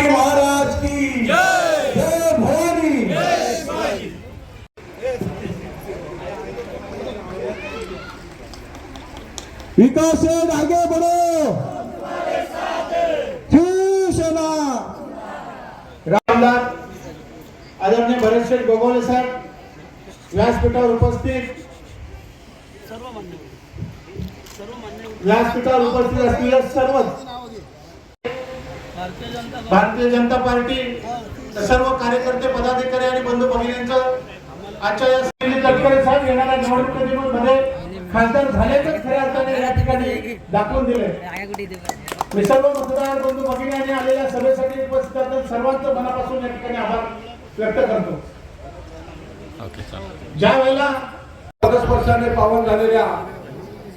महाराज की जय भवानी। विकास आगे बढ़ो। शिवसेना रामदास आदरणीय भरतशेठ गोगोले साहेब, व्यासपीठावर उपस्थित व्यासपीठावर उपस्थित असलेले सर्वच भारतीय जनता पार्टी सर्व कार्यकर्ते पदाधिकारी आणि बंधू भगिनींचं आजच्या या तटकरे साहेब येणाऱ्या निवडणुकीमध्ये खासदार झाल्याचंच खऱ्या अर्थाने या ठिकाणी दाखवून दिले. मी सर्व मतदार बंधू भगिनी आलेल्या सभेसाठी उपस्थित असलेल्या सर्वांचं मनापासून या ठिकाणी आभार व्यक्त करतो. ज्या वेळेला पदस्पर्शाने पावन झालेल्या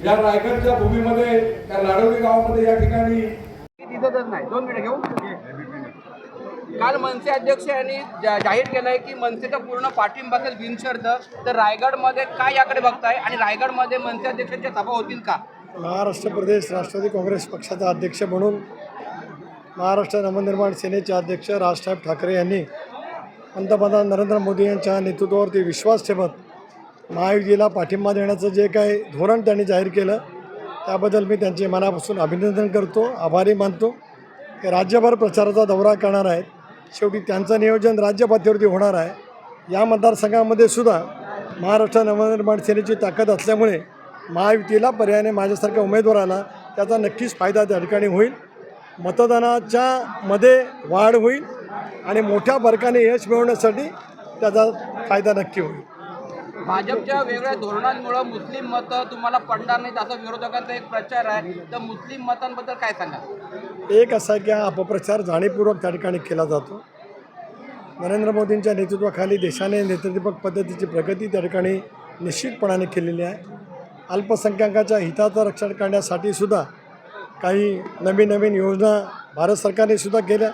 या रायगडच्या भूमीमध्ये त्या लाडवली गावामध्ये या ठिकाणी नाही. दोन मिनिट घेऊ. काल मनसे अध्यक्ष यांनी जा- जाहीर केलंय की मनसेचा पूर्ण पाठिंबा असेल बिनशर्त तर रायगडमध्ये काय याकडे बघताय? आणि रायगडमध्ये मनसे अध्यक्षांच्या सभा होतील का? महाराष्ट्र प्रदेश राष्ट्रवादी काँग्रेस पक्षाचा अध्यक्ष म्हणून महाराष्ट्र नवनिर्माण सेनेचे अध्यक्ष राजसाहेब ठाकरे यांनी पंतप्रधान नरेंद्र मोदी यांच्या नेतृत्वावरती विश्वास ठेवत महायुतीला पाठिंबा देण्याचं जे काही धोरण त्यांनी जाहीर केलं त्याबद्दल मी त्यांचे मनापासून अभिनंदन करतो आभारी मानतो. ते राज्यभर प्रचाराचा दौरा करणार आहेत. शेवटी त्यांचं नियोजन राज्यपातळीवरती होणार आहे. या मतदारसंघामध्ये सुद्धा महाराष्ट्र नवनिर्माण सेनेची ताकद असल्यामुळे महायुतीला पर्यायाने माझ्यासारख्या उमेदवाराला त्याचा नक्कीच फायदा त्या ठिकाणी होईल. मतदानाच्या मध्ये वाढ होईल आणि मोठ्या फरकाने यश मिळवण्यासाठी त्याचा फायदा नक्की होईल. भाजपच्या वेगळ्या धोरणांमुळं मुस्लिम मतं तुम्हाला पडणार नाहीत असा विरोधकांचा एक प्रचार आहे. तर मुस्लिम मतांबद्दल काय सांगाल? एक असा की हा अपप्रचार जाणीवपूर्वक त्या ठिकाणी केला जातो. नरेंद्र मोदींच्या नेतृत्वाखाली देशाने नेतृत्वक पद्धतीची प्रगती त्या ठिकाणी निश्चितपणाने केलेली आहे. अल्पसंख्याकाच्या हिताचं रक्षण करण्यासाठी सुद्धा काही नवीन नवीन योजना भारत सरकारने सुद्धा केल्या.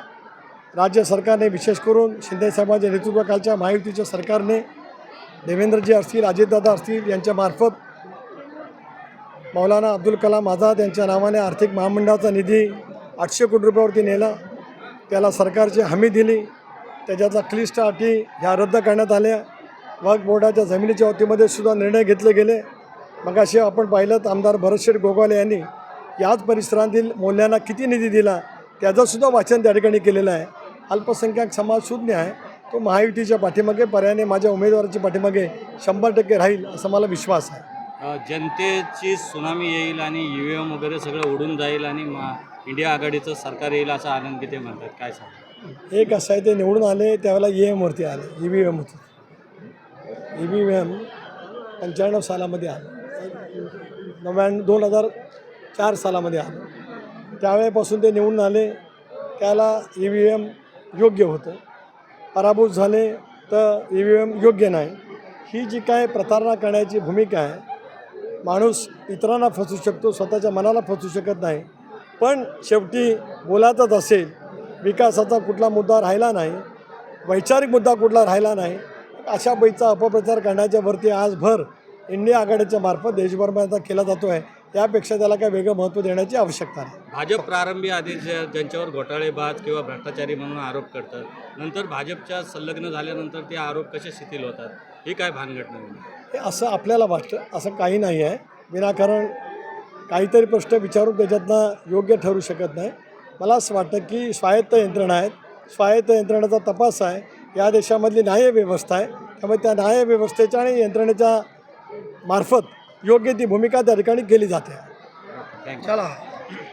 राज्य सरकारने विशेष करून शिंदे समाज नेतृत्वाखालच्या महायुतीच्या सरकारने देवेंद्रजी असतील अजितदादा असतील यांच्यामार्फत मौलाना अब्दुल कलाम आझाद यांच्या नावाने आर्थिक महामंडळाचा निधी आठशे कोटी रुपयावरती नेला. त्याला सरकारची हमी दिली. त्याच्यातला क्लिष्ट अटी ह्या रद्द करण्यात आल्या. वक्फ बोर्डाच्या जमिनीच्या वतीमध्ये सुद्धा निर्णय घेतले गेले. मग असे आपण पाहिलं आमदार भरतशेठ गोगावले यांनी याच परिसरातील मूल्यांना किती निधी दिला त्याचंसुद्धा वाचन त्या ठिकाणी केलेलं आहे. अल्पसंख्याक समाज शून्य आहे. तो महायुतीच्या पाठीमागे पर्यायाने माझ्या उमेदवाराच्या पाठीमागे शंभर टक्के राहील असा मला विश्वास आहे. जनतेची सुनामी येईल आणि यू एम वगैरे सगळं उडून जाईल आणि मा इंडिया आघाडीचं सरकार येईल असा आनंद किती म्हणतात. काय सांगा? एक असं आहे ते निवडून आले त्यावेळेला ई एमवरती आले ई व्ही एम होतं. ई व्ही एम पंच्याण्णव सालामध्ये आलं. नव्याण्णव दोन हजार चार सालामध्ये आलं. त्यावेळेपासून ते निवडून आले त्याला ई व्ही एम योग्य होतं. पराभूत झाले तर ई व्ही एम योग्य नाही. ही जी काय प्रतारणा करण्याची भूमिका आहे माणूस इतरांना फसू शकतो स्वतःच्या मनाला फसू शकत नाही. पण शेवटी बोलातच असेल विकासाचा कुठला मुद्दा राहिला नाही वैचारिक मुद्दा कुठला राहिला नाही अशा बैचा अपप्रचार करण्याच्या वरती आजभर इंडिया आघाडीच्या मार्फत देशभरमध्ये आता केला जातो आहे यापेक्षा त्याला काय वेगळं महत्त्व देण्याची आवश्यकता नाही. भाजप प्रारंभी आधी ज्या- ज्यांच्यावर घोटाळेबाज किंवा भ्रष्टाचारी म्हणून आरोप करतात नंतर भाजपच्या संलग्न झाल्यानंतर ते आरोप कसे शिथिल होतात? ही काय भानगड नवीन हे असं आपल्याला वाटतं असं काही नाही आहे. विनाकारण काहीतरी प्रश्न विचारून त्याच्यातनं योग्य ठरू शकत नाही. मला असं वाटतं की स्वायत्त यंत्रणा आहेत. स्वायत्त यंत्रणेचा तपास आहे. या देशामधली न्याय व्यवस्था आहे. त्यामुळे त्या न्याय व्यवस्थेच्या आणि यंत्रणेच्या मार्फत योग्य ती भूमिका त्या ठिकाणी केली जाते. चला.